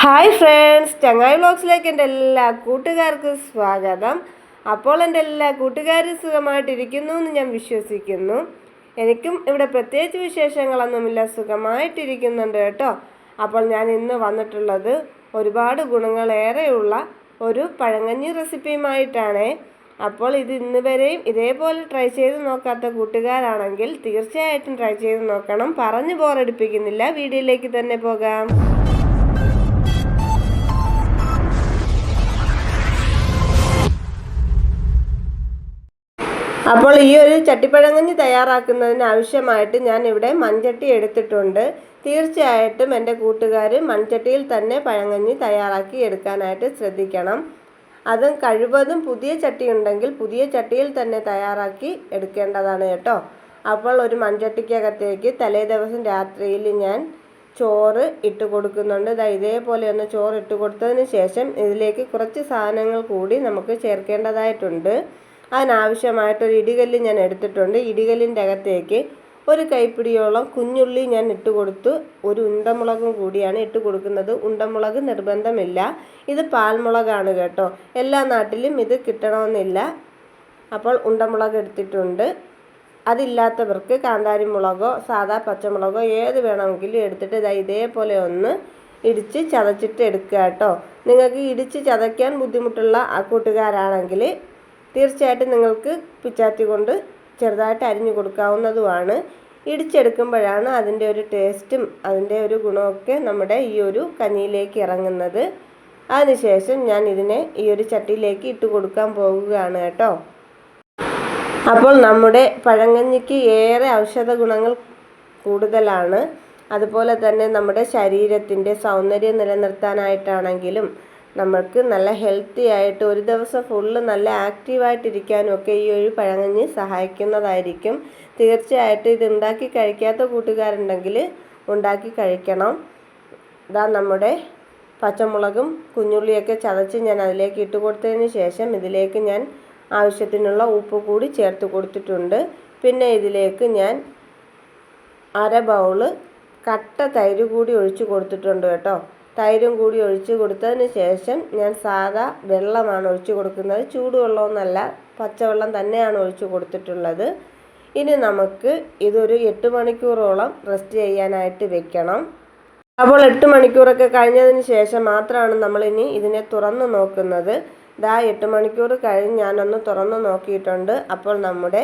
Hi friends ചങ്ങായി വ്ലോഗ്സിലേക്ക് എന്റെ എല്ലാ കൂട്ടുകാർക്കും സ്വാഗതം. അപ്പോൾ എന്റെ എല്ലാ കൂട്ടുകാരും സുഖമായിട്ടിരിക്കുന്നു എന്ന് ഞാൻ വിശ്വസിക്കുന്നു. എനിക്കും ഇവിടെ പ്രത്യേകിച്ച് വിശേഷങ്ങളൊന്നുമില്ല സുഖമായിട്ടിരിക്കുന്നുണ്ട് കേട്ടോ. അപ്പോൾ ഞാൻ ഇന്ന് വന്നിട്ടുള്ളത് ഒരുപാട് ഗുണങ്ങളേറെയുള്ള ഒരു പഴങ്കഞ്ഞി റെസിപ്പിയുമായിട്ടാണ്. അപ്പോൾ ഇത് ഇന്ന് വരെയും ഇതേപോലെ ട്രൈ ചെയ്ത് നോക്കാത്ത കൂട്ടുകാരാണെങ്കിൽ തീർച്ചയായിട്ടും ട്രൈ ചെയ്ത് നോക്കണം. പറഞ്ഞു ബോറടിപ്പിക്കുന്നില്ല വീഡിയോയിലേക്ക് തന്നെ പോകാം. അപ്പോൾ ഈ ഒരു ചട്ടിപ്പഴങ്കഞ്ഞി തയ്യാറാക്കുന്നതിന് ആവശ്യമായിട്ട് ഞാൻ ഇവിടെ മൺചട്ടി എടുത്തിട്ടുണ്ട്. തീർച്ചയായിട്ടും എന്റെ കൂട്ടുകാർ മൺചട്ടിയിൽ തന്നെ പഴങ്കഞ്ഞി തയ്യാറാക്കി എടുക്കാനായിട്ട് ശ്രദ്ധിക്കണം. അതും കഴിവതും പുതിയ ചട്ടി ഉണ്ടെങ്കിൽ പുതിയ ചട്ടിയിൽ തന്നെ തയ്യാറാക്കി എടുക്കേണ്ടതാണ് കേട്ടോ. അപ്പോൾ ഒരു മൺചട്ടിക്കകത്തേക്ക് തലേ ദിവസം രാത്രിയിൽ ഞാൻ ചോറ് ഇട്ട് കൊടുക്കുന്നുണ്ട്. ഇതാ ഇതേപോലെ ഒന്ന് ചോറ് ഇട്ട് കൊടുത്തതിന് ശേഷം ഇതിലേക്ക് കുറച്ച് സാധനങ്ങൾ കൂടി നമുക്ക് ചേർക്കേണ്ടതായിട്ടുണ്ട്. അതിനാവശ്യമായിട്ടൊരു ഇടികല്ല് ഞാൻ എടുത്തിട്ടുണ്ട്. ഇടികല്ലിന്റെ അകത്തേക്ക് ഒരു കൈപ്പിടിയോളം കുഞ്ഞുള്ളി ഞാൻ ഇട്ട് കൊടുത്തു. ഒരു ഉണ്ടമുളകും കൂടിയാണ് ഇട്ട് കൊടുക്കുന്നത്. ഉണ്ടമുളക് നിർബന്ധമില്ല. ഇത് പാൽമുളകാണ് കേട്ടോ. എല്ലാ നാട്ടിലും ഇത് കിട്ടണമെന്നില്ല. അപ്പോൾ ഉണ്ടമുളക് എടുത്തിട്ടുണ്ട്. അതില്ലാത്തവർക്ക് കാന്താരി മുളകോ സാദാ പച്ചമുളകോ ഏത് വേണമെങ്കിലും എടുത്തിട്ട് ഇതാ ഇതേപോലെ ഒന്ന് ഇടിച്ച് ചതച്ചിട്ട് എടുക്കുക കേട്ടോ. നിങ്ങൾക്ക് ഇടിച്ച് ചതയ്ക്കാൻ ബുദ്ധിമുട്ടുള്ള ആ കൂട്ടുകാരാണെങ്കിൽ തീർച്ചയായിട്ടും നിങ്ങൾക്ക് പിച്ചാത്തി കൊണ്ട് ചെറുതായിട്ട് അരിഞ്ഞു കൊടുക്കാവുന്നതുമാണ്. ഇടിച്ചെടുക്കുമ്പോഴാണ് അതിന്റെ ഒരു ടേസ്റ്റും അതിന്റെ ഒരു ഗുണമൊക്കെ നമ്മുടെ ഈ ഒരു കഞ്ഞിയിലേക്ക് ഇറങ്ങുന്നത്. അതിനുശേഷം ഞാൻ ഇതിനെ ഈ ഒരു ചട്ടിയിലേക്ക് ഇട്ട് കൊടുക്കാൻ പോകുകയാണ് കേട്ടോ. അപ്പോൾ നമ്മുടെ പഴങ്കഞ്ഞിക്ക് ഏറെ ഔഷധ ഗുണങ്ങൾ കൂടുതലാണ്. അതുപോലെ തന്നെ നമ്മുടെ ശരീരത്തിന്റെ സൗന്ദര്യം നിലനിർത്താനായിട്ടാണെങ്കിലും നമ്മൾക്ക് നല്ല ഹെൽത്തി ആയിട്ട് ഒരു ദിവസം ഫുള്ള് നല്ല ആക്റ്റീവായിട്ടിരിക്കാനും ഒക്കെ ഈ ഒരു പഴങ്കഞ്ഞി സഹായിക്കുന്നതായിരിക്കും. തീർച്ചയായിട്ടും ഇത് ഉണ്ടാക്കി കഴിക്കാത്ത കൂട്ടുകാരുണ്ടെങ്കിൽ ഉണ്ടാക്കി കഴിക്കണം. ഇതാ നമ്മുടെ പച്ചമുളകും കുഞ്ഞുള്ളിയൊക്കെ ചതച്ച് ഞാൻ അതിലേക്ക് ഇട്ട് കൊടുത്തതിന് ശേഷം ഇതിലേക്ക് ഞാൻ ആവശ്യത്തിനുള്ള ഉപ്പ് കൂടി ചേർത്ത് കൊടുത്തിട്ടുണ്ട്. പിന്നെ ഇതിലേക്ക് ഞാൻ അര ബൗൾ കട്ട തൈര് കൂടി ഒഴിച്ച് കൊടുത്തിട്ടുണ്ട് കേട്ടോ. തൈരും കൂടി ഒഴിച്ച് കൊടുത്തതിന് ശേഷം ഞാൻ സാധാ വെള്ളമാണ് ഒഴിച്ച് കൊടുക്കുന്നത്. ചൂടുവെള്ളമൊന്നല്ല പച്ചവെള്ളം തന്നെയാണ് ഒഴിച്ച് കൊടുത്തിട്ടുള്ളത്. ഇനി നമുക്ക് ഇതൊരു എട്ട് മണിക്കൂറോളം റെസ്റ്റ് ചെയ്യാനായിട്ട് വെക്കണം. അപ്പോൾ എട്ട് മണിക്കൂറൊക്കെ കഴിഞ്ഞതിന് ശേഷം മാത്രമാണ് നമ്മളിനി ഇതിനെ തുറന്നു നോക്കുന്നത്. ഇതാ എട്ട് മണിക്കൂർ കഴിഞ്ഞ് ഞാനൊന്ന് തുറന്നു നോക്കിയിട്ടുണ്ട്. അപ്പോൾ നമ്മുടെ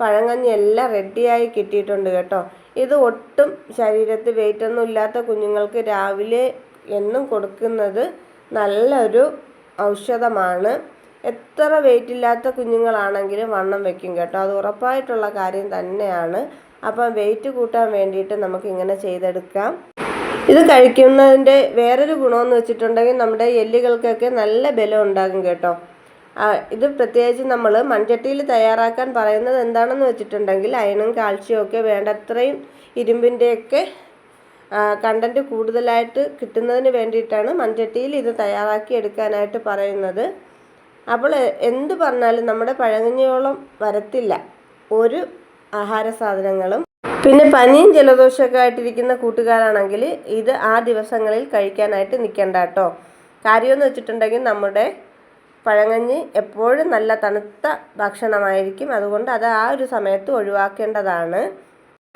പഴങ്കഞ്ഞി എല്ലാം റെഡിയായി കിട്ടിയിട്ടുണ്ട് കേട്ടോ. ഇത് ഒട്ടും ശരീരത്തിൽ വെയിറ്റൊന്നും ഇല്ലാത്ത കുഞ്ഞുങ്ങൾക്ക് രാവിലെ എന്നും കൊടുക്കുന്നത് നല്ലൊരു ഔഷധമാണ്. എത്ര വെയിറ്റ് ഇല്ലാത്ത കുഞ്ഞുങ്ങളാണെങ്കിലും വണ്ണം വെക്കും കേട്ടോ. അത് ഉറപ്പായിട്ടുള്ള കാര്യം തന്നെയാണ്. അപ്പം വെയിറ്റ് കൂട്ടാൻ വേണ്ടിയിട്ട് നമുക്ക് ഇങ്ങനെ ചെയ്തെടുക്കാം. ഇത് കഴിക്കുന്നതിന്റെ വേറൊരു ഗുണമെന്ന് വെച്ചിട്ടുണ്ടെങ്കിൽ നമ്മുടെ എല്ലുകൾക്കൊക്കെ നല്ല ബലം ഉണ്ടാകും കേട്ടോ. ഇത് പ്രത്യേകിച്ച് നമ്മൾ മൺചട്ടിയിൽ തയ്യാറാക്കാൻ പറയുന്നത് എന്താണെന്ന് വെച്ചിട്ടുണ്ടെങ്കിൽ അയണും കാഴ്ചയും ഒക്കെ വേണ്ടത്രയും ഇരുമ്പിന്റെയൊക്കെ കണ്ടന്റ് കൂടുതലായിട്ട് കിട്ടുന്നതിന് വേണ്ടിയിട്ടാണ് മൺചട്ടിയിൽ ഇത് തയ്യാറാക്കി എടുക്കാനായിട്ട് പറയുന്നത്. അപ്പോൾ എന്ത് പറഞ്ഞാലും നമ്മുടെ പഴങ്ങഞ്ഞോളം വരത്തില്ല. ഒരു ആഹാര സാധനങ്ങളും. പിന്നെ പനിയും ജലദോഷമൊക്കെ ആയിട്ടിരിക്കുന്ന കൂട്ടുകാരാണെങ്കിൽ ഇത് ആ ദിവസങ്ങളിൽ കഴിക്കാനായിട്ട് നിൽക്കേണ്ട കേട്ടോ. കാര്യമെന്ന് വെച്ചിട്ടുണ്ടെങ്കിൽ നമ്മുടെ പഴങ്ങഞ്ഞി എപ്പോഴും നല്ല തണുത്ത ഭക്ഷണമായിരിക്കും. അതുകൊണ്ട് അത് ആ ഒരു സമയത്ത് ഒഴിവാക്കേണ്ടതാണ്.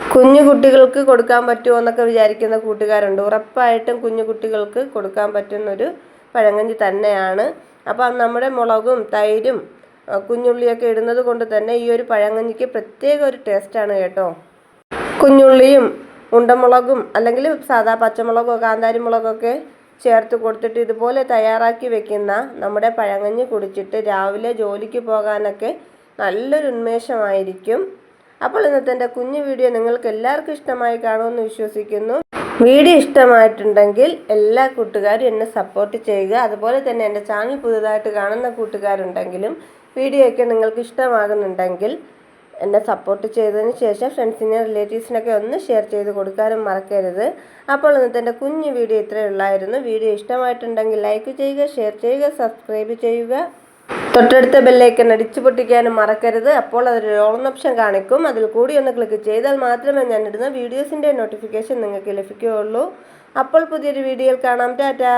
കുഞ്ഞു കുട്ടികൾക്ക് കൊടുക്കാൻ പറ്റുമോ എന്നൊക്കെ വിചാരിക്കുന്ന കൂട്ടുകാരുണ്ട്. ഉറപ്പായിട്ടും കുഞ്ഞു കുട്ടികൾക്ക് കൊടുക്കാൻ പറ്റുന്നൊരു പഴങ്കഞ്ഞി തന്നെയാണ്. അപ്പം നമ്മുടെ മുളകും തൈരും കുഞ്ഞുള്ളിയൊക്കെ ഇടുന്നത് കൊണ്ട് തന്നെ ഈ ഒരു പഴങ്കഞ്ഞിക്ക് പ്രത്യേക ഒരു ടേസ്റ്റാണ് കേട്ടോ. കുഞ്ഞുള്ളിയും ഉണ്ടമുളകും അല്ലെങ്കിൽ സാധാ പച്ചമുളകോ കാന്താരി മുളകൊക്കെ ചേർത്ത് കൊടുത്തിട്ട് ഇതുപോലെ തയ്യാറാക്കി വെക്കുന്ന നമ്മുടെ പഴങ്കഞ്ഞി കുടിച്ചിട്ട് രാവിലെ ജോലിക്ക് പോകാനൊക്കെ നല്ലൊരു ഉന്മേഷമായിരിക്കും. അപ്പോൾ ഇന്നത്തെ എന്റെ കുഞ്ഞു വീഡിയോ നിങ്ങൾക്ക് എല്ലാവർക്കും ഇഷ്ടമായി കാണുമെന്ന് വിശ്വസിക്കുന്നു. വീഡിയോ ഇഷ്ടമായിട്ടുണ്ടെങ്കിൽ എല്ലാ കൂട്ടുകാരും എന്നെ സപ്പോർട്ട് ചെയ്യുക. അതുപോലെ തന്നെ എന്റെ ചാനൽ പുതുതായിട്ട് കാണുന്ന കൂട്ടുകാരുണ്ടെങ്കിലും വീഡിയോയൊക്കെ നിങ്ങൾക്ക് ഇഷ്ടമാകുന്നുണ്ടെങ്കിൽ എന്നെ സപ്പോർട്ട് ചെയ്തതിന് ശേഷം ഫ്രണ്ട്സിനെ റിലേറ്റീവ്സിനൊക്കെ ഒന്ന് ഷെയർ ചെയ്ത് കൊടുക്കാനും മറക്കരുത്. അപ്പോൾ ഇന്നത്തെ എന്റെ കുഞ്ഞു വീഡിയോ ഇത്രയേ ഉള്ളായിരുന്നു. വീഡിയോ ഇഷ്ടമായിട്ടുണ്ടെങ്കിൽ ലൈക്ക് ചെയ്യുക ഷെയർ ചെയ്യുക സബ്സ്ക്രൈബ് ചെയ്യുക. തൊട്ടടുത്ത ബെല്ലേക്കൻ അടിച്ചു പൊട്ടിക്കാനും മറക്കരുത്. അപ്പോൾ അതൊരു ഓൺ ഓപ്ഷൻ കാണിക്കും. അതിൽ കൂടി ഒന്ന് ക്ലിക്ക് ചെയ്താൽ മാത്രമേ ഞാൻ ഇടുന്ന വീഡിയോസിന്റെ നോട്ടിഫിക്കേഷൻ നിങ്ങൾക്ക് ലഭിക്കുകയുള്ളൂ. അപ്പോൾ പുതിയൊരു വീഡിയോയിൽ കാണാം. ടാറ്റാ.